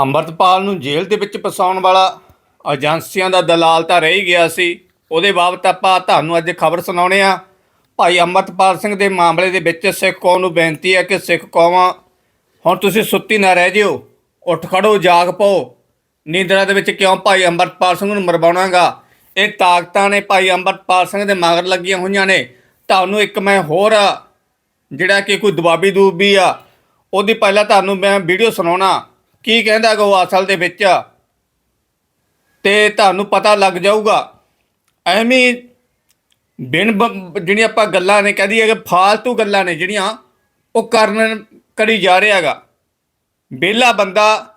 ਅੰਮ੍ਰਿਤਪਾਲ ਨੂੰ ਜੇਲ੍ਹ ਦੇ ਵਿੱਚ ਫਸਾਉਣ ਵਾਲਾ ਏਜੰਸੀਆਂ ਦਾ ਦਲਾਲ ਤਾਂ ਰਹਿ ਗਿਆ ਸੀ। ਉਹਦੇ ਬਾਬਤ ਆਪਾਂ ਤੁਹਾਨੂੰ ਅੱਜ ਖਬਰ ਸੁਣਾਉਣੇ ਆ। ਭਾਈ ਅੰਮ੍ਰਿਤਪਾਲ ਸਿੰਘ ਦੇ ਮਾਮਲੇ ਦੇ ਵਿੱਚ ਸਿੱਖ ਕੌਮ ਨੂੰ ਬੇਨਤੀ ਹੈ ਕਿ ਸਿੱਖ ਕੌਮ, ਹੁਣ ਤੁਸੀਂ ਸੁੱਤੀ ਨਾ ਰਹਿ ਜਿਓ, ਉੱਠ ਖੜੋ, ਜਾਗ ਪਾਓ। ਨੀਂਦਰਾ ਦੇ ਵਿੱਚ ਕਿਉਂ ਭਾਈ ਅੰਮ੍ਰਿਤਪਾਲ ਸਿੰਘ ਨੂੰ ਮਰਵਾਉਣਾਗਾ? ਇਹ ਤਾਕਤਾਂ ਨੇ ਭਾਈ ਅੰਮ੍ਰਿਤਪਾਲ ਸਿੰਘ ਦੇ ਮਗਰ ਲੱਗੀਆਂ ਹੋਈਆਂ ਨੇ। ਤੁਹਾਨੂੰ ਇੱਕ ਮੈਂ ਹੋਰ, ਜਿਹੜਾ ਕਿ ਕੋਈ ਦਬਾਬੀ ਦੂਬੀ ਆ, ਉਹਦੀ ਪਹਿਲਾਂ ਤੁਹਾਨੂੰ ਮੈਂ ਵੀਡੀਓ ਸੁਣਾਉਣਾ। ਕੀ ਕਹਿੰਦਾ ਗਾ ਉਹ ਅਸਲ ਦੇ ਵਿੱਚ? ਤੇ ਤੁਹਾਨੂੰ ਪਤਾ ਲੱਗ ਜਾਊਗਾ, ਐਵੇਂ ਬਿਨ ਬ- ਜਿਹੜੀਆਂ ਆਪਾਂ ਗੱਲਾਂ ਨੇ ਕਹਦੀ ਹੈ ਕਿ ਫਾਲਤੂ ਗੱਲਾਂ ਨੇ ਜਿਹੜੀਆਂ, ਉਹ ਕਰਨ ਕਰੀ ਜਾ ਰਿਹਾ ਰਿਹਾਗਾ ਬੇਲਾ ਬੰਦਾ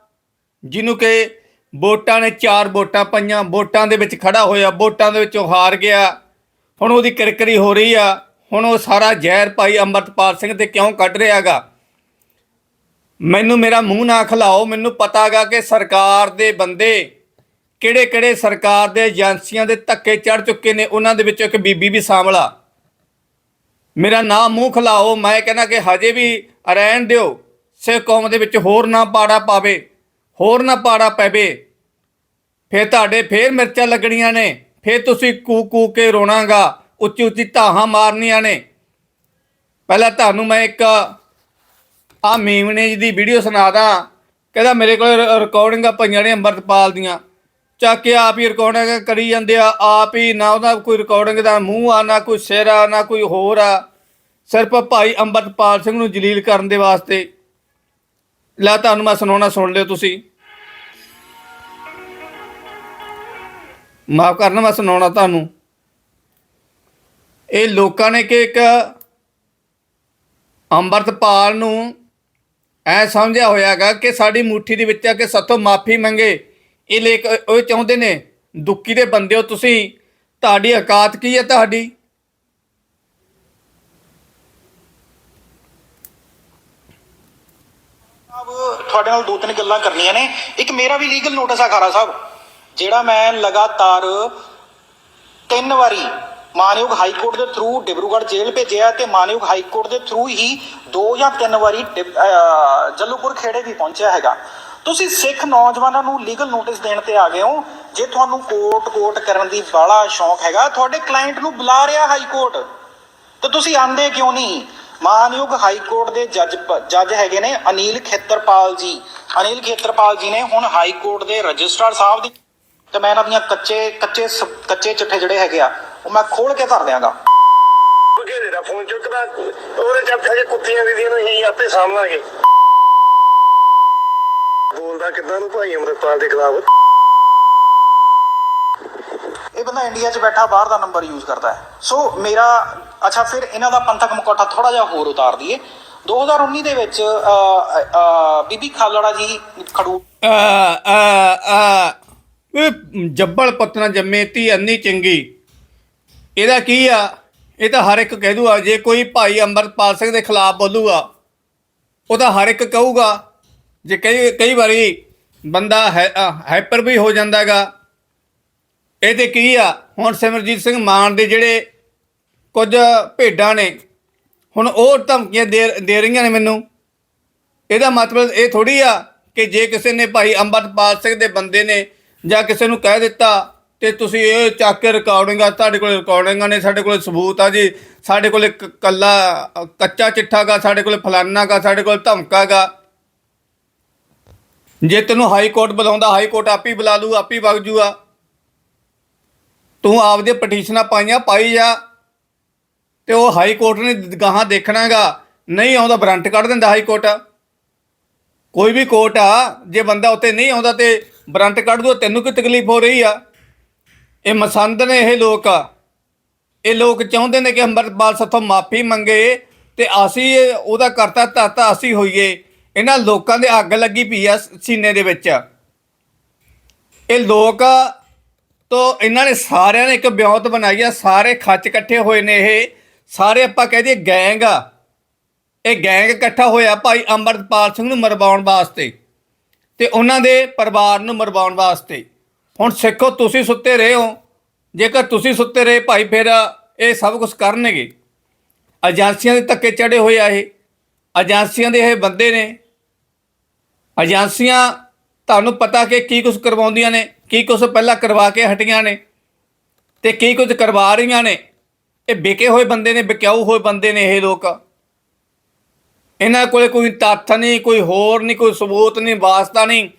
ਜਿਹਨੂੰ ਕਿ ਵੋਟਾਂ ਨੇ ਚਾਰ ਵੋਟਾਂ ਪਈਆਂ, ਵੋਟਾਂ ਦੇ ਵਿੱਚ ਖੜਾ ਹੋਇਆ, ਵੋਟਾਂ ਦੇ ਵਿੱਚੋਂ ਹਾਰ ਗਿਆ, ਹੁਣ ਉਹਦੀ ਕਿਰਕਰੀ ਹੋ ਰਹੀ ਆ, ਹੁਣ ਉਹ ਸਾਰਾ ਜ਼ਹਿਰ ਭਾਈ ਅੰਮ੍ਰਿਤਪਾਲ ਸਿੰਘ ਤੇ ਕਿਉਂ ਕੱਢ ਰਿਹਾਗਾ ਮੈਨੂੰ ਮੇਰਾ ਮੂੰਹ ਨਾ ਖਲਾਓ, ਮੈਨੂੰ ਪਤਾਗਾ ਕਿ ਸਰਕਾਰ ਦੇ ਬੰਦੇ ਕਿਹੜੇ ਕਿਹੜੇ ਸਰਕਾਰ ਦੇ ਏਜੰਸੀਆਂ ਦੇ ਧੱਕੇ ਚੜ ਚੁੱਕੇ ਨੇ, ਉਹਨਾਂ ਦੇ ਵਿੱਚੋਂ ਇੱਕ ਬੀਬੀ ਵੀ ਸ਼ਾਮਲ ਆ ਮੇਰਾ ਨਾਮ ਮੂੰਹ ਖਲਾਓ, ਮੈਂ ਕਹਿੰਦਾ ਕਿ ਹਜੇ ਵੀ ਰਹਿਣ ਦਿਓ, ਸਿੱਖ ਕੌਮ ਦੇ ਵਿੱਚ ਹੋਰ ਨਾ ਪਾੜਾ ਪਾਵੇ, ਹੋਰ ਨਾ ਪਾੜਾ ਪਵੇ। ਫੇਰ ਤੁਹਾਡੇ ਫੇਰ ਮਿਰਚਾਂ ਲੱਗਣੀਆਂ ਨੇ, ਫੇਰ ਤੁਸੀਂ ਕੂ ਕੂ ਕੇ ਰੋਣਾਗਾ ਉੱਚੀ ਉੱਚੀ ਧਾਹਾਂ ਮਾਰਨੀਆਂ ਨੇ। ਪਹਿਲਾਂ ਤੁਹਾਨੂੰ ਮੈਂ ਇੱਕ ਆ ਮੀਮਨੇ ਜੀ ਦੀ ਵੀਡੀਓ ਸੁਣਾਦਾ ਕਹਿੰਦਾ ਮੇਰੇ ਕੋਲ ਰਿਕਾਰਡਿੰਗਾਂ ਪਈਆਂ ਨੇ ਅੰਮ੍ਰਿਤਪਾਲ ਦੀਆਂ। ਚੱਕ ਕੇ ਆਪ ਹੀ ਰਿਕਾਰਡਿੰਗ ਕਰੀ ਜਾਂਦੇ ਆ, ਆਪ ਹੀ ਨਾ ਉਹਦਾ ਕੋਈ ਰਿਕਾਰਡਿੰਗ ਦਾ ਮੂੰਹ ਆ, ਨਾ ਕੋਈ ਸਿਰ ਆ, ਨਾ ਕੋਈ ਹੋਰ ਆ। ਸਿਰਫ ਭਾਈ ਅੰਮ੍ਰਿਤਪਾਲ ਸਿੰਘ ਨੂੰ ਜਲੀਲ ਕਰਨ ਦੇ ਵਾਸਤੇ। ਲੈ ਤੁਹਾਨੂੰ ਮੈਂ ਸੁਣਾਉਣਾ, ਸੁਣ ਲਿਓ ਤੁਸੀਂ। ਮਾਫ ਕਰਨਾ, ਮੈਂ ਸੁਣਾਉਣਾ ਤੁਹਾਨੂੰ। ਇਹ ਲੋਕਾਂ ਨੇ ਕਿ ਇੱਕ ਅੰਮ੍ਰਿਤਪਾਲ ਨੂੰ ਐ ਸਮਝਿਆ ਹੋਇਆਗਾ ਕਿ ਸਾਡੀ ਮੁੱਠੀ ਦੇ ਵਿੱਚ ਆ ਕੇ ਸਾਥੋਂ ਮਾਫੀ ਮੰਗੇ। ਇਹ ਲੇਖ ਉਹ ਚਾਹੁੰਦੇ ਨੇ ਦੁੱਕੀ ਦੇ ਬੰਦੇ ਹੋ ਤੁਸੀਂ, ਤੁਹਾਡੀ ਔਕਾਤ ਕੀ ਹੈ ਤੁਹਾਡੀ? ਤੁਹਾਡੇ ਨਾਲ ਦੋ ਤਿੰਨ ਗੱਲਾਂ ਕਰਨੀਆਂ ਨੇ। ਇੱਕ ਮੇਰਾ ਵੀ ਲੀਗਲ ਨੋਟਿਸ ਆ ਖਾਰਾ ਸਾਹਿਬ, ਜਿਹੜਾ ਮੈਂ ਲਗਾਤਾਰ ਤਿੰਨ ਵਾਰੀ ਮਾਨਯੋਗ ਹਾਈ ਕੋਰਟ ਦੇ ਥਰੂ ਡਿਬਰੂਗੜ੍ਹ ਜੇਲ੍ਹ ਭੇਜਿਆ ਤੇ ਮਾਨਯੋਗ ਹਾਈ ਕੋਰਟ ਦੇ ਥਰੂ ਹੀ ਦੋ ਜਾਂ ਤਿੰਨ ਵਾਰੀ ਜੱਲੂਪੁਰ ਖੇੜੇ ਵੀ ਪਹੁੰਚਿਆ ਹੈਗਾ। ਤੁਸੀਂ ਸਿੱਖ ਨੌਜਵਾਨਾਂ ਨੂੰ ਲੀਗਲ ਨੋਟਿਸ ਦੇਣ ਤੇ ਆ ਗਏ ਹੋ। ਜੇ ਤੁਹਾਨੂੰ ਕੋਰਟ ਕੋਰਟ ਕਰਨ ਦੀ ਬਾਲਾ ਸ਼ੌਂਕ ਹੈਗਾ, ਤੁਹਾਡੇ ਕਲਾਇੰਟ ਨੂੰ ਬੁਲਾ ਰਿਹਾ ਹਾਈ ਕੋਰਟ ਤੇ ਤੁਸੀਂ ਆਂਦੇ ਕਿਉਂ ਨਹੀਂ? ਮਾਨਯੋਗ ਹਾਈ ਕੋਰਟ ਦੇ ਜੱਜ ਜੱਜ ਹੈਗੇ ਨੇ ਅਨੀਲ ਖੇਤਰਪਾਲ ਜੀ। ਅਨੀਲ ਖੇਤਰਪਾਲ ਜੀ ਨੇ ਹੁਣ ਹਾਈ ਕੋਰਟ ਦੇ ਰਜਿਸਟਰਾਰ ਸਾਹਿਬ ਦੀ ਤੇ ਮੈਂ ਇਹਨਾਂ ਦੀਆਂ ਕੱਚੇ ਕੱਚੇ ਸ- ਕੱਚੇ ਚਿੱਠੇ ਜਿਹੜੇ ਹੈਗੇ ਆ ਉਹ ਮੈਂ ਖੋਲ ਕੇ ਧਰ ਦਿਆਂਗਾ। ਬਘੇਰੇ ਦਾ ਫੋਨ ਚੁੱਕਦਾ ਉਹਦੇ ਚੱਪਾ ਜੇ ਕੁੱਤੀਆਂ ਦੀ ਨੂੰ ਹੀ ਆਪੇ ਸਾਹਮਣਾਂਗੇ ਬੋਲਦਾ ਕਿਦਾਂ ਨੂੰ ਭਾਈ ਅਮਰਪਾਲ ਦੇ ਖਿਲਾਫ? ਇਹ ਬੰਦਾ ਇੰਡੀਆ 'ਚ ਬੈਠਾ ਬਾਹਰ ਦਾ ਨੰਬਰ ਯੂਜ਼ ਕਰਦਾ ਹੈ। ਸੋ ਮੇਰਾ ਅੱਛਾ ਫਿਰ ਇਹਨਾਂ ਦਾ ਪੰਥਕ ਮੁਕੌਟਾ ਥੋੜਾ ਜਿਹਾ ਹੋਰ ਉਤਾਰ ਦਈਏ। 2019 ਦੇ ਵਿੱਚ ਬੀਬੀ ਖਾਲੜਾ ਜੀ ਖੜੂ ਜੱਬਲ ਪਤਨਾ ਜੰਮੇ ਤੀ ਅੰਨੀ ਚੰਗੀ। ਇਹਦਾ ਕੀ ਆ? ਇਹ ਤਾਂ ਹਰ ਇੱਕ ਕਹਿ ਦੂਗਾ ਜੇ ਕੋਈ ਭਾਈ ਅੰਮ੍ਰਿਤਪਾਲ ਸਿੰਘ ਦੇ ਖਿਲਾਫ ਬੋਲੂਗਾ ਉਹ ਤਾਂ ਹਰ ਇੱਕ ਕਹੂਗਾ। ਜੇ ਕਈ ਕਈ ਵਾਰੀ ਬੰਦਾ ਹੈ ਅ, ਹਾਈਪਰ ਵੀ ਹੋ ਜਾਂਦਾਗਾ ਇਹ ਤੇ ਕੀ ਆ? ਹੁਣ ਸਿਮਰਜੀਤ ਸਿੰਘ ਮਾਨ ਦੇ ਜਿਹੜੇ ਕੁਝ ਭੇਡਾਂ ਨੇ ਹੁਣ ਉਹ ਧਮਕੀਆਂ ਦੇ ਦੇ ਰਹੀਆਂ ਨੇ ਮੈਨੂੰ। ਇਹਦਾ ਮਤਲਬ ਇਹ ਥੋੜੀ ਆ ਕਿ ਜੇ ਕਿਸੇ ਨੇ ਭਾਈ ਅੰਮ੍ਰਿਤਪਾਲ ਸਿੰਘ ਦੇ ਬੰਦੇ ਨੇ ਜਾਂ ਕਿਸੇ ਨੂੰ ਕਹਿ ਦਿੱਤਾ ਤੇ ਤੁਸੀਂ ਇਹ ਚੱਕ ਕੇ ਰਿਕਾਰਡਿੰਗਾਂ ਤੁਹਾਡੇ ਕੋਲ ਰਿਕਾਰਡਿੰਗਾਂ ਨੇ ਸਾਡੇ ਕੋਲ ਸਬੂਤ ਆ ਜੀ। ਸਾਡੇ ਕੋਲ ਇੱਕ ਕੱਲਾ, ਕੱਚਾ ਚਿੱਠਾ ਗਾ, ਸਾਡੇ ਕੋਲ ਫਲਾਨਾ ਗਾ, ਸਾਡੇ ਕੋਲ ਧਮਕਾ ਗਾ। ਜੇ ਤੈਨੂੰ ਹਾਈ ਕੋਰਟ ਬੁਲਾਉਂਦਾ ਹਾਈ ਕੋਰਟ ਆਪੀ ਬੁਲਾ ਲੂ, ਆਪੀ ਵਗ ਜੂਗਾ ਤੂੰ ਆਪਦੇ ਪਟੀਸ਼ਨਾਂ ਪਾਈਆਂ, ਪਾਈ ਜਾ। ਤੇ ਉਹ ਹਾਈ ਕੋਰਟ ਨੇ ਗਾਹਾਂ ਦੇਖਣਾਗਾ ਨਹੀਂ ਆਉਂਦਾ ਬਰੰਟ ਕੱਢ ਦਿੰਦਾ ਹਾਈ ਕੋਰਟ ਕੋਈ ਵੀ ਕੋਰਟ ਆ, ਜੇ ਬੰਦਾ ਉੱਤੇ ਨਹੀਂ ਆਉਂਦਾ ਤੇ ਬਰੰਟ ਕੱਢ ਦੋ ਤੈਨੂੰ ਕੀ ਤਕਲੀਫ ਹੋ ਰਹੀ ਆ? ਇਹ ਮਸੰਦ ਨੇ ਇਹ ਲੋਕ ਇਹ ਲੋਕ ਚਾਹੁੰਦੇ ਨੇ ਕਿ ਅੰਮ੍ਰਿਤਪਾਲ ਸਾਥੋਂ ਮਾਫੀ ਮੰਗੇ ਤੇ ਅਸੀਂ ਉਹਦਾ ਕਰਤਾ ਧਰਤਾ ਅਸੀਂ ਹੋਈਏ। ਇਹਨਾਂ ਲੋਕਾਂ ਦੇ ਅੱਗ ਲੱਗੀ ਪਈ ਆ ਸੀਨੇ ਦੇ ਵਿੱਚ। ਇਹ ਲੋਕ ਤੋਂ ਇਹਨਾਂ ਨੇ ਸਾਰਿਆਂ ਨੇ ਇੱਕ ਵਿਉਂਤ ਬਣਾਈ ਆ। ਸਾਰੇ ਖੱਚ ਇਕੱਠੇ ਹੋਏ ਨੇ ਇਹ। ਸਾਰੇ ਆਪਾਂ ਕਹਿ ਦਈਏ ਗੈਂਗ ਆ। ਇਹ ਗੈਂਗ ਇਕੱਠਾ ਹੋਇਆ ਭਾਈ ਅੰਮ੍ਰਿਤਪਾਲ ਸਿੰਘ ਨੂੰ ਮਰਵਾਉਣ ਵਾਸਤੇ ਤੇ ਉਹਨਾਂ ਦੇ ਪਰਿਵਾਰ ਨੂੰ ਮਰਵਾਉਣ ਵਾਸਤੇ। ਹੁਣ ਸਿੱਖੋ, ਤੁਸੀਂ ਸੁੱਤੇ ਰਹੇ ਹੋ। ਜੇਕਰ ਤੁਸੀਂ ਸੁੱਤੇ ਰਹੇ, ਭਾਈ ਫਿਰ ਇਹ ਸਭ ਕੁਝ ਕਰਨਗੇ। ਏਜੰਸੀਆਂ ਦੇ ਧੱਕੇ ਚੜੇ ਹੋਏ ਆ ਇਹ। ਏਜੰਸੀਆਂ ਦੇ ਇਹ ਬੰਦੇ ਨੇ। ਏਜੰਸੀਆਂ ਤੁਹਾਨੂੰ ਪਤਾ ਕਿ ਕੀ ਕੁਝ ਕਰਵਾਉਂਦੀਆਂ ਨੇ, ਕੀ ਕੁਝ ਪਹਿਲਾਂ ਕਰਵਾ ਕੇ ਹਟੀਆਂ ਨੇ ਤੇ ਕੀ ਕੁਝ ਕਰਵਾ ਰਹੀਆਂ ਨੇ। ਇਹ ਵਿਕੇ ਹੋਏ ਬੰਦੇ ਨੇ ਵਿਕਿਆਊ ਹੋਏ ਬੰਦੇ ਨੇ ਇਹ ਲੋਕ। ਇਹਨਾਂ ਕੋਲੇ ਕੋਈ ਤੱਥ ਨਹੀਂ, ਕੋਈ ਹੋਰ ਨਹੀਂ, ਕੋਈ ਸਬੂਤ ਨਹੀਂ, ਵਾਸਤਾ ਨਹੀਂ।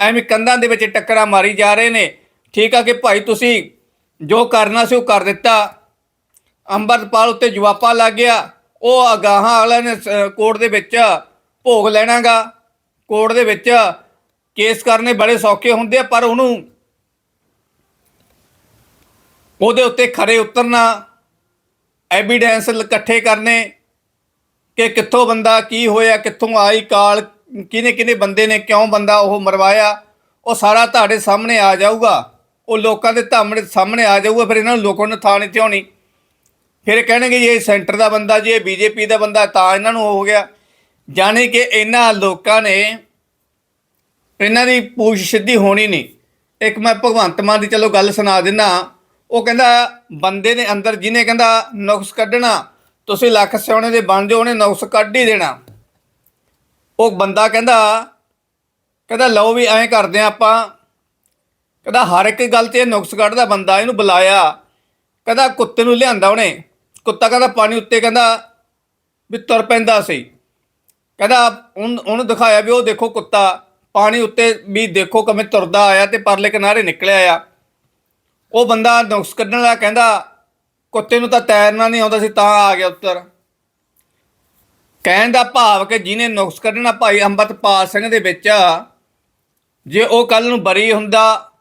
ਐਵੇਂ ਕੰਧਾਂ ਦੇ ਵਿੱਚ ਟੱਕਰਾਂ ਮਾਰੀ ਜਾ ਰਹੇ ਨੇ। ਠੀਕ ਆ ਕਿ ਭਾਈ ਤੁਸੀਂ ਜੋ ਕਰਨਾ ਸੀ ਉਹ ਕਰ ਦਿੱਤਾ। ਅੰਮ੍ਰਿਤਪਾਲ ਉੱਤੇ ਜਵਾਪਾ ਲੱਗ ਗਿਆ। ਉਹ ਅਗਾਹਾਂ ਵਾਲਿਆਂ ਨੇ ਸ- ਕੋਰਟ ਦੇ ਵਿੱਚ ਭੋਗ ਲੈਣਾਗਾ। ਕੋਰਟ ਦੇ ਵਿੱਚ ਕੇਸ ਕਰਨੇ ਬੜੇ ਸੌਖੇ ਹੁੰਦੇ ਆ, ਪਰ ਉਹਨੂੰ ਉਹਦੇ ਉੱਤੇ ਖਰੇ ਉਤਰਨਾ ਐਵੀਡੈਂਸ ਇਕੱਠੇ ਕਰਨੇ ਕਿ ਕਿੱਥੋਂ ਬੰਦਾ ਕੀ ਹੋਇਆ, ਕਿੱਥੋਂ ਆਈ ਕਾਲ ਕਿਹਨੇ ਕਿਹਨੇ ਬੰਦੇ ਨੇ ਕਿਉਂ ਬੰਦਾ ਉਹ ਮਰਵਾਇਆ? ਉਹ ਸਾਰਾ ਤੁਹਾਡੇ ਸਾਹਮਣੇ ਆ ਜਾਊਗਾ। ਉਹ ਲੋਕਾਂ ਦੇ ਧਾਮਣੇ ਸਾਹਮਣੇ ਆ ਜਾਊਗਾ, ਫਿਰ ਇਹਨਾਂ ਨੂੰ ਲੋਕਾਂ ਨੂੰ ਥਾਂ ਨਹੀਂ ਥਿਉਣੀ ਫਿਰ ਕਹਿਣਗੇ ਜੇ ਸੈਂਟਰ ਦਾ ਬੰਦਾ ਜੀ, ਇਹ ਬੀਜੇਪੀ ਦਾ ਬੰਦਾ, ਤਾਂ ਇਹਨਾਂ ਨੂੰ ਹੋ ਗਿਆ। ਜਾਣੇ ਕਿ ਇਹਨਾਂ ਲੋਕਾਂ ਨੇ ਇਹਨਾਂ ਦੀ ਪੂਛ ਸਿੱਧੀ ਹੋਣੀ ਨਹੀਂ। ਇੱਕ ਮੈਂ ਭਗਵੰਤ ਮਾਨ ਦੀ ਚਲੋ ਗੱਲ ਸੁਣਾ ਦਿੰਦਾ ਉਹ ਕਹਿੰਦਾ, ਬੰਦੇ ਦੇ ਅੰਦਰ ਜਿਹਨੇ ਕਹਿੰਦਾ ਨੁਕਸ ਕੱਢਣਾ, ਤੁਸੀਂ ਲੱਖ ਸਿਆਣੇ ਦੇ ਬਣ ਜਾਓ, ਉਹਨੇ ਨੁਕਸ ਕੱਢ ਹੀ ਦੇਣਾ। ਉਹ ਬੰਦਾ ਕਹਿੰਦਾ ਕਹਿੰਦਾ, ਲਓ ਵੀ ਐਂ ਕਰਦੇ ਆ ਆਪਾਂ। ਕਹਿੰਦਾ, ਹਰ ਇੱਕ ਗੱਲ 'ਚ ਇਹ ਨੁਕਸ ਕੱਢਦਾ ਬੰਦਾ, ਇਹਨੂੰ ਬੁਲਾਇਆ। ਕਹਿੰਦਾ, ਕੁੱਤੇ ਨੂੰ ਲਿਆਂਦਾ ਉਹਨੇ। ਕੁੱਤਾ ਕਹਿੰਦਾ, ਪਾਣੀ ਉੱਤੇ ਕਹਿੰਦਾ, ਵੀ ਤੁਰ ਪੈਂਦਾ ਸੀ। ਕਹਿੰਦਾ ਉਹਨ- ਉਹਨੂੰ ਦਿਖਾਇਆ ਵੀ ਉਹ ਦੇਖੋ ਕੁੱਤਾ, ਪਾਣੀ ਉੱਤੇ ਵੀ ਦੇਖੋ ਕਿਵੇਂ ਤੁਰਦਾ ਆਇਆ ਤੇ ਪਰਲੇ ਕਿਨਾਰੇ ਨਿਕਲਿਆ ਆ। ਉਹ ਬੰਦਾ ਨੁਕਸ ਕੱਢਣ ਵਾਲਾ ਕਹਿੰਦਾ, ਕੁੱਤੇ ਨੂੰ ਤਾਂ ਤੈਰਨਾ ਨਹੀਂ ਆਉਂਦਾ ਸੀ, ਤਾਂ ਆ ਗਿਆ ਉੱਤਰ। ਕਹਿਣ ਦਾ ਭਾਵ ਕਿ ਜਿਹਨੇ ਨੁਕਸ ਕੱਢਣਾ ਭਾਈ ਅੰਮ੍ਰਿਤਪਾਲ ਸਿੰਘ ਦੇ ਵਿੱਚ, ਜੇ ਉਹ ਕੱਲ ਨੂੰ ਬਰੀ ਹੁੰਦਾ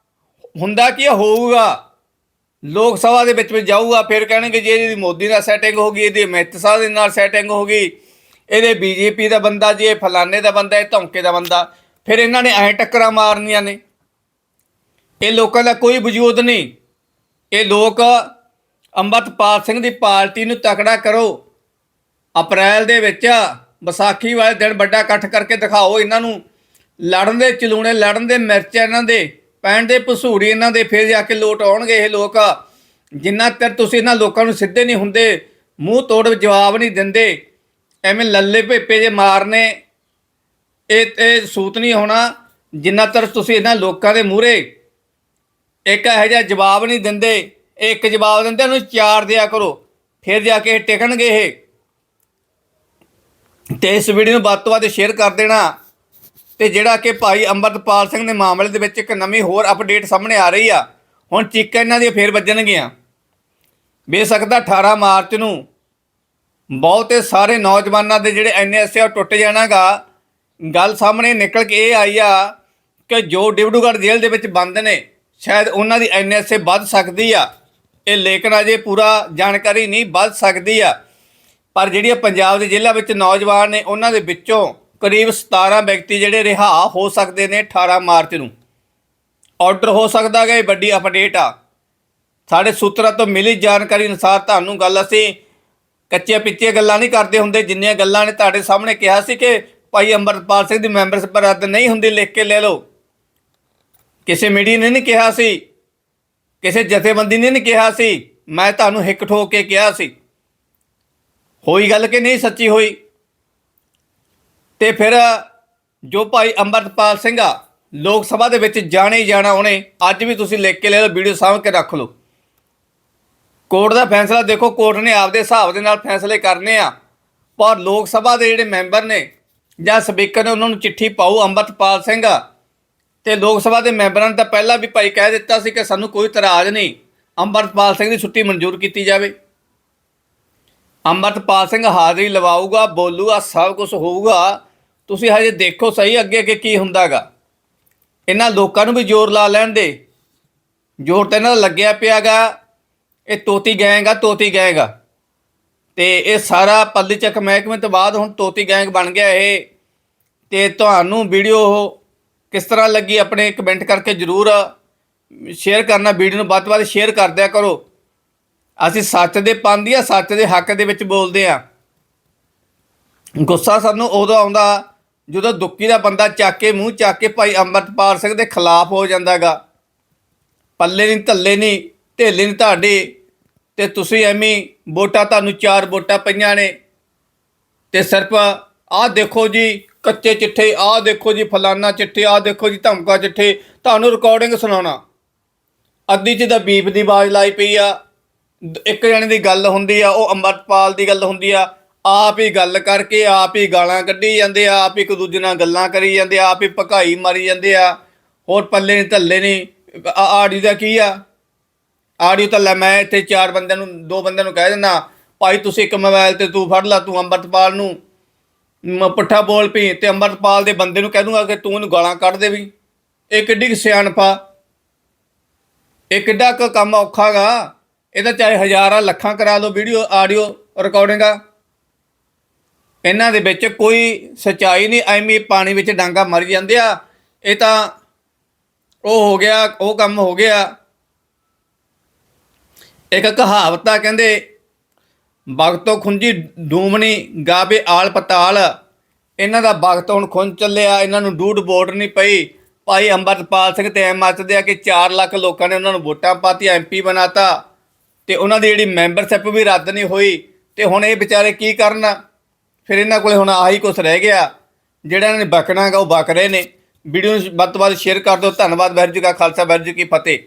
ਹੁੰਦਾ ਕੀ ਹੋਊਗਾ? ਲੋਕ ਸਭਾ ਦੇ ਵਿੱਚ ਵੀ ਜਾਊਗਾ, ਫਿਰ ਕਹਿਣਗੇ ਜੇ ਇਹਦੀ ਮੋਦੀ ਨਾਲ ਸੈਟਿੰਗ ਹੋ ਗਈ, ਇਹਦੀ ਅਮਿਤ ਸ਼ਾਹ ਦੇ ਨਾਲ ਸੈਟਿੰਗ ਹੋ ਗਈ, ਇਹਦੇ ਬੀਜੇਪੀ ਦਾ ਬੰਦਾ ਜੇ, ਇਹ ਫਲਾਣੇ ਦਾ ਬੰਦਾ, ਇਹ ਧੌਂਕੇ ਦਾ ਬੰਦਾ, ਫਿਰ ਇਹਨਾਂ ਨੇ ਐਂ ਟੱਕਰਾਂ ਮਾਰਨੀਆਂ ਨੇ। ਇਹ ਲੋਕਾਂ ਦਾ ਕੋਈ ਵਜੂਦ ਨਹੀਂ। ਇਹ ਲੋਕ ਅੰਮ੍ਰਿਤਪਾਲ ਸਿੰਘ ਦੀ ਪਾਰਟੀ ਨੂੰ ਤਕੜਾ ਕਰੋ। ਅਪ੍ਰੈਲ ਦੇ ਵਿੱਚ ਵਿਸਾਖੀ ਵਾਲੇ ਦਿਨ ਵੱਡਾ ਇਕੱਠ ਕਰਕੇ ਦਿਖਾਓ। ਇਹਨਾਂ ਨੂੰ ਲੜਨ ਦੇ ਚਲੂਣੇ, ਲੜਨ ਦੇ ਮਿਰਚ ਇਹਨਾਂ ਦੇ ਪੈਣ ਦੇ ਭਸੂੜੀ ਇਹਨਾਂ ਦੇ, ਫਿਰ ਜਾ ਕੇ ਲੋਟ ਆਉਣਗੇ ਇਹ ਲੋਕ। ਜਿੰਨਾ ਚਿਰ ਤੁਸੀਂ ਇਹਨਾਂ ਲੋਕਾਂ ਨੂੰ ਸਿੱਧੇ ਨਹੀਂ ਹੁੰਦੇ, ਮੂੰਹ ਤੋੜ ਜਵਾਬ ਨਹੀਂ ਦਿੰਦੇ, ਐਵੇਂ ਲੱਲੇ ਭੇਪੇ ਜੇ ਮਾਰਨੇ, ਇਹ ਇਹ ਸੂਤ ਨਹੀਂ ਹੋਣਾ। ਜਿੰਨਾ ਤਰ ਤੁਸੀਂ ਇਹਨਾਂ ਲੋਕਾਂ ਦੇ ਮੂਹਰੇ ਇੱਕ ਇਹੋ ਜਿਹਾ ਜਵਾਬ ਨਹੀਂ ਦਿੰਦੇ, ਇੱਕ ਜਵਾਬ ਦਿੰਦੇ ਉਹਨੂੰ ਚਾਰ ਦਿਆ ਕਰੋ, ਫਿਰ ਜਾ ਕੇ ਇਹ ਟਿਕਣਗੇ ਇਹ। ਤੇ ਇਸ ਵੀਡੀਓ ਨੂੰ ਵੱਧ ਤੋਂ ਵੱਧ ਸ਼ੇਅਰ ਕਰ ਦੇਣਾ। ਤੇ ਜਿਹੜਾ ਕਿ ਭਾਈ ਅੰਮ੍ਰਿਤਪਾਲ ਸਿੰਘ ਦੇ ਮਾਮਲੇ ਦੇ ਵਿੱਚ ਇੱਕ ਨਵੀਂ ਹੋਰ ਅਪਡੇਟ ਸਾਹਮਣੇ ਆ ਰਹੀ ਆ। ਹੁਣ ਚੀਕਾਂ ਇਹਨਾਂ ਦੀਆਂ ਫੇਰ ਵੱਜਣਗੀਆਂ। ਬੇਸਕਦਾ 18 ਮਾਰਚ ਨੂੰ ਬਹੁਤੇ ਸਾਰੇ ਨੌਜਵਾਨਾਂ ਦੇ ਜਿਹੜੇ ਐਨਐਸਏ ਉਹ ਟੁੱਟ ਜਾਣਾਗਾ। ਗੱਲ ਸਾਹਮਣੇ ਨਿਕਲ ਕੇ ਇਹ ਆਈ ਆ ਕਿ ਜੋ ਡਿਬੜੂਗੜ੍ਹ ਜੇਲ੍ਹ ਦੇ ਵਿੱਚ ਬੰਦ ਨੇ, ਸ਼ਾਇਦ ਉਹਨਾਂ ਦੀ ਐਨਐਸਏ ਵੱਧ ਸਕਦੀ ਆ। ਇਹ ਲੇਕਿਨ ਅਜੇ ਪੂਰਾ ਜਾਣਕਾਰੀ ਨਹੀਂ ਵੱਧ ਸਕਦੀ ਆ। ਪਰ ਜਿਹੜੀਆਂ ਪੰਜਾਬ ਦੇ ਜ਼ਿਲ੍ਹਾ ਵਿੱਚ ਨੌਜਵਾਨ ਨੇ, ਉਹਨਾਂ ਦੇ ਵਿੱਚੋਂ ਕਰੀਬ 17 ਵਿਅਕਤੀ ਜਿਹੜੇ ਰਿਹਾ, ਹੋ ਸਕਦੇ ਨੇ 18 ਮਾਰਚ ਨੂੰ। ਆਰਡਰ ਹੋ ਸਕਦਾ ਹੈ ਇਹ ਵੱਡੀ ਅਪਡੇਟ ਆ। ਸਾਡੇ ਸੂਤਰਾਂ ਤੋਂ ਮਿਲੀ ਜਾਣਕਾਰੀ ਅਨੁਸਾਰ ਤੁਹਾਨੂੰ ਗੱਲ ਅਸੀਂ ਕੱਚੀਆਂ ਪਿੱਚੀਆਂ ਗੱਲਾਂ ਨਹੀਂ ਕਰਦੇ ਹੁੰਦੇ, ਜਿੰਨੀਆਂ ਗੱਲਾਂ ਨੇ ਤੁਹਾਡੇ ਸਾਹਮਣੇ ਕਿਹਾ ਸੀ ਕਿ ਭਾਈ ਅੰਮ੍ਰਿਤਪਾਲ ਸਿੰਘ ਦੀ ਮੈਂਬਰਸ਼ਿਪ ਰੱਦ ਨਹੀਂ ਹੁੰਦੀ, ਲਿਖ ਕੇ ਲੈ ਲਓ। ਕਿਸੇ ਮੀਡੀਆ ਨੇ ਨਹੀਂ ਕਿਹਾ ਸੀ, ਕਿਸੇ ਜਥੇਬੰਦੀ ਨੇ ਨਹੀਂ ਕਿਹਾ ਸੀ, ਮੈਂ ਤੁਹਾਨੂੰ ਹਿੱਕ ਠੋਕ ਕੇ ਕਿਹਾ ਸੀ। ਹੋਈ ਗੱਲ ਕਿ ਨਹੀਂ ਸੱਚੀ ਹੋਈ? ਤੇ ਫਿਰ ਜੋ ਭਾਈ ਅੰਮ੍ਰਿਤਪਾਲ ਸਿੰਘ ਆ, ਲੋਕ ਸਭਾ ਦੇ ਵਿੱਚ ਜਾਣੇ ਹੀ ਜਾਣਾ ਉਹਨੇ, ਅੱਜ ਵੀ ਤੁਸੀਂ ਲਿਖ ਕੇ ਲੈ ਲਓ, ਵੀਡੀਓ ਸਾਂਭ ਕੇ ਰੱਖ ਲਓ। ਕੋਰਟ ਦਾ ਫੈਸਲਾ ਦੇਖੋ, ਕੋਰਟ ਨੇ ਆਪਦੇ ਹਿਸਾਬ ਦੇ ਨਾਲ ਫੈਸਲੇ ਕਰਨੇ ਆ, ਪਰ ਲੋਕ ਸਭਾ ਦੇ ਜਿਹੜੇ ਮੈਂਬਰ ਨੇ ਜਾਂ ਸਪੀਕਰ ਨੇ, ਉਹਨਾਂ ਨੂੰ ਚਿੱਠੀ ਪਾਓ ਅੰਮ੍ਰਿਤਪਾਲ ਸਿੰਘ ਤੇ ਲੋਕ ਸਭਾ ਦੇ ਮੈਂਬਰਾਂ ਨੇ ਤਾਂ ਪਹਿਲਾਂ ਵੀ ਭਾਈ ਕਹਿ ਦਿੱਤਾ ਸੀ ਕਿ ਸਾਨੂੰ ਕੋਈ ਇਤਰਾਜ਼ ਨਹੀਂ, ਅੰਮ੍ਰਿਤਪਾਲ ਸਿੰਘ ਦੀ ਛੁੱਟੀ ਮਨਜ਼ੂਰ ਕੀਤੀ ਜਾਵੇ। ਅੰਮ੍ਰਿਤਪਾਲ ਸਿੰਘ ਹਾਜ਼ਰੀ ਲਵਾਊਗਾ, ਬੋਲੂਗਾ, ਸਭ ਕੁਝ ਹੋਊਗਾ। ਤੁਸੀਂ ਹਜੇ ਦੇਖੋ ਸਹੀ ਅੱਗੇ ਅੱਗੇ ਕੀ ਹੁੰਦਾਗਾ। ਇਹਨਾਂ ਲੋਕਾਂ ਨੂੰ ਵੀ ਜ਼ੋਰ ਲਾ ਲੈਣ ਦੇ। ਜ਼ੋਰ ਤਾਂ ਇਹਨਾਂ ਦਾ ਲੱਗਿਆ ਪਿਆਗਾ। ਇਹ ਤੋਤੀ ਗੈਂਗ ਆ, ਤੋਤੀ ਗੈਂਗ ਆ। ਤੇ ਇਹ ਸਾਰਾ ਪੱਲੀ ਚੱਕ ਮਹਿਕਮੇ ਤੋਂ ਬਾਅਦ ਹੁਣ ਤੋਤੀ ਗੈਂਗ ਬਣ ਗਿਆ ਇਹ। ਤੇ ਤੁਹਾਨੂੰ ਵੀਡੀਓ ਕਿਸ ਤਰ੍ਹਾਂ ਲੱਗੀ, ਆਪਣੇ ਕਮੈਂਟ ਕਰਕੇ ਜਰੂਰ ਸ਼ੇਅਰ ਕਰਨਾ, ਵੀਡੀਓ ਨੂੰ ਵੱਧ ਤੋਂ ਵੱਧ ਸ਼ੇਅਰ ਕਰ ਦਿਆ ਕਰੋ। ਅਸੀਂ ਸੱਚ ਦੇ ਪੰਦੀ ਆ, ਸੱਚ ਦੇ ਹੱਕ ਦੇ ਵਿੱਚ ਬੋਲਦੇ ਆ। ਗੁੱਸਾ ਸਾਨੂੰ ਉਦੋਂ ਆਉਂਦਾ ਜਦੋਂ ਦੁੱਕੀ ਦਾ ਬੰਦਾ ਚੱਕ ਕੇ ਮੂੰਹ ਚੱਕ ਕੇ ਭਾਈ ਅੰਮ੍ਰਿਤਪਾਲ ਸਿੰਘ ਦੇ ਖਿਲਾਫ ਹੋ ਜਾਂਦਾਗਾ। ਪੱਲੇ ਨਹੀਂ ਥੱਲੇ ਨਹੀਂ, ਢੇਲੇ ਨਹੀਂ ਤੁਹਾਡੇ ਤੇ ਤੁਸੀਂ ਐਵੇਂ ਵੋਟਾਂ ਤੁਹਾਨੂੰ ਚਾਰ ਵੋਟਾਂ ਪਈਆਂ ਨੇ। ਤੇ ਸਿਰਫ ਆਹ ਦੇਖੋ ਜੀ, ਕੱਚੇ ਚਿੱਠੇ, ਆਹ ਦੇਖੋ ਜੀ, ਫਲਾਨਾ ਚਿੱਠੇ, ਆਹ ਦੇਖੋ ਜੀ, ਧਮਕਾ ਚਿੱਠੇ, ਤੁਹਾਨੂੰ ਰਿਕਾਰਡਿੰਗ ਸੁਣਾਉਣਾ। ਅੱਧੀ ਚ ਤਾਂ ਬੀਫ ਦੀ ਆਵਾਜ਼ ਲਾਈ ਪਈ ਆ। ਇੱਕ ਜਣੇ ਦੀ ਗੱਲ ਹੁੰਦੀ ਆ, ਉਹ ਅੰਮ੍ਰਿਤਪਾਲ ਦੀ ਗੱਲ ਹੁੰਦੀ ਆ। ਆਪ ਹੀ ਗੱਲ ਕਰਕੇ ਆਪ ਹੀ ਗਾਲਾਂ ਕੱਢੀ ਜਾਂਦੇ ਆ, ਆਪ ਹੀ ਇੱਕ ਦੂਜੇ ਨਾਲ ਗੱਲਾਂ ਕਰੀ ਜਾਂਦੇ ਆ, ਆਪ ਹੀ ਭਕਾਈ ਮਾਰੀ ਜਾਂਦੇ ਆ। ਹੋਰ ਪੱਲੇ ਨਹੀਂ, ਧੱਲੇ ਨਹੀਂ। ਆ- ਆੜੀ ਦਾ ਕੀ ਆ? ਆਡੀਓ ਤਾਂ ਲੈ ਮੈਂ ਇੱਥੇ ਚਾਰ ਬੰਦਿਆਂ ਨੂੰ, ਦੋ ਬੰਦਿਆਂ ਨੂੰ ਕਹਿ ਦਿੰਦਾ, ਭਾਈ, ਤੁਸੀਂ ਇੱਕ ਮੋਬਾਈਲ ਤੇ ਤੂੰ ਫੜ ਲਾ, ਤੂੰ ਅੰਮ੍ਰਿਤਪਾਲ ਨੂੰ। ਮ- ਪੁੱਠਾ ਬੋਲ ਪਈ, ਤੇ ਅੰਮ੍ਰਿਤਪਾਲ ਦੇ ਬੰਦੇ ਨੂੰ ਕਹਿ ਦੂੰਗਾ ਕਿ ਤੂੰ ਇਹਨੂੰ ਗਾਲਾਂ ਕੱਢ ਦੇ ਵੀ। ਇਹ ਕਿੱਡੀ ਕੁ ਸਿਆਣਪਾ ਇਹ ਕਿੱਡਾ ਕੁ ਕੰਮ ਔਖਾਗਾ ਇਹ ਤਾਂ ਚਾਹੇ ਹਜ਼ਾਰਾਂ ਲੱਖਾਂ ਕਰਾ ਲਓ ਵੀਡੀਓ ਆਡੀਓ ਰਿਕਾਰਡਿੰਗਾਂ ਇਹਨਾਂ ਦੇ ਵਿੱਚ ਕੋਈ ਸਚਾਈ ਨਹੀਂ, ਐਵੇਂ ਪਾਣੀ ਵਿੱਚ ਡਾਂਗਾ ਮਰ ਜਾਂਦੇ ਆ। ਇਹ ਤਾਂ ਉਹ ਹੋ ਗਿਆ, ਉਹ ਕੰਮ ਹੋ ਗਿਆ। ਇੱਕ ਕਹਾਵਤ ਆ, ਕਹਿੰਦੇ ਵਕਤੋਂ ਖੁੰਜੀ ਡੂਮਣੀ, ਗਾਵੇ ਆਲ ਪਤਾਲ। ਇਹਨਾਂ ਦਾ ਵਕਤ ਹੁਣ ਖੁੰਝ ਚੱਲਿਆ, ਇਹਨਾਂ ਨੂੰ ਡੂਡ ਵੋਟ ਨਹੀਂ ਪਈ। ਭਾਈ ਅੰਮ੍ਰਿਤਪਾਲ ਸਿੰਘ ਤੇ ਐ ਮੱਚਦੇ ਆ ਕਿ 4 ਲੱਖ ਲੋਕਾਂ ਨੇ ਉਹਨਾਂ ਨੂੰ ਵੋਟਾਂ ਪਾਤੀਆਂ ਐਮਪੀ ਬਣਾਤਾ। ਤੇ ਉਹਨਾਂ ਦੀ ਜਿਹੜੀ ਮੈਂਬਰਸ਼ਿਪ ਵੀ ਰੱਦ ਨਹੀਂ ਹੋਈ ਤੇ ਹੁਣ ਇਹ ਵਿਚਾਰੇ ਕੀ ਕਰਨ? ਫਿਰ ਇਹਨਾਂ ਕੋਲੇ ਹੁਣ ਆਹੀ ਕੁਛ ਰਹਿ ਗਿਆ। ਜਿਹੜਾ ਇਹਨਾਂ ਨੇ ਬਕਣਾਗਾ ਉਹ ਬਕ ਰਹੇ ਨੇ। ਵੀਡੀਓ ਨੂੰ ਵੱਧ ਤੋਂ ਵੱਧ ਸ਼ੇਅਰ ਕਰ ਦਿਓ। ਧੰਨਵਾਦ, ਵਾਹਿਗੁਰੂ ਕਾ ਖਾਲਸਾ, ਵਾਹਿਗੁਰੂ ਜੀ ਕੀ ਫਤਿਹ।